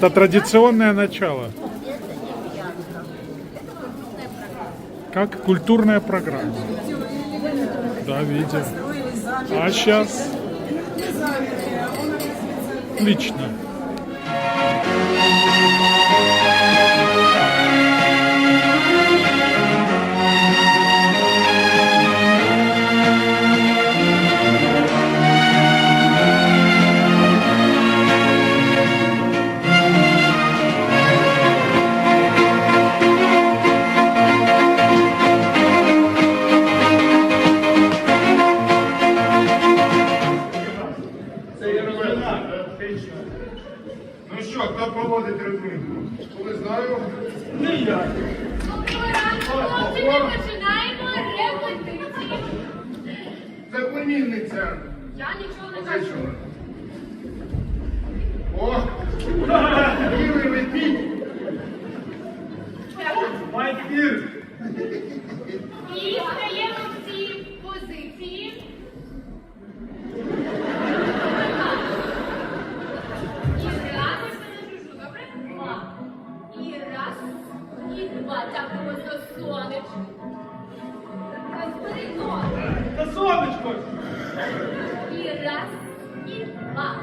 Это традиционное начало. Как культурная программа. Да, видел. А сейчас? Отлично. Розмина. Ну що, хто проводить розминку? Коли знаю. Не я. Доброго ранку, хлопці, ми починаємо репетицію. Це племінниця. Я нічого не кажу. О! Білий ведмідь. Майкір. Дякуємо за сонечко. Розбери ноги. Та сонечко! І раз, і два.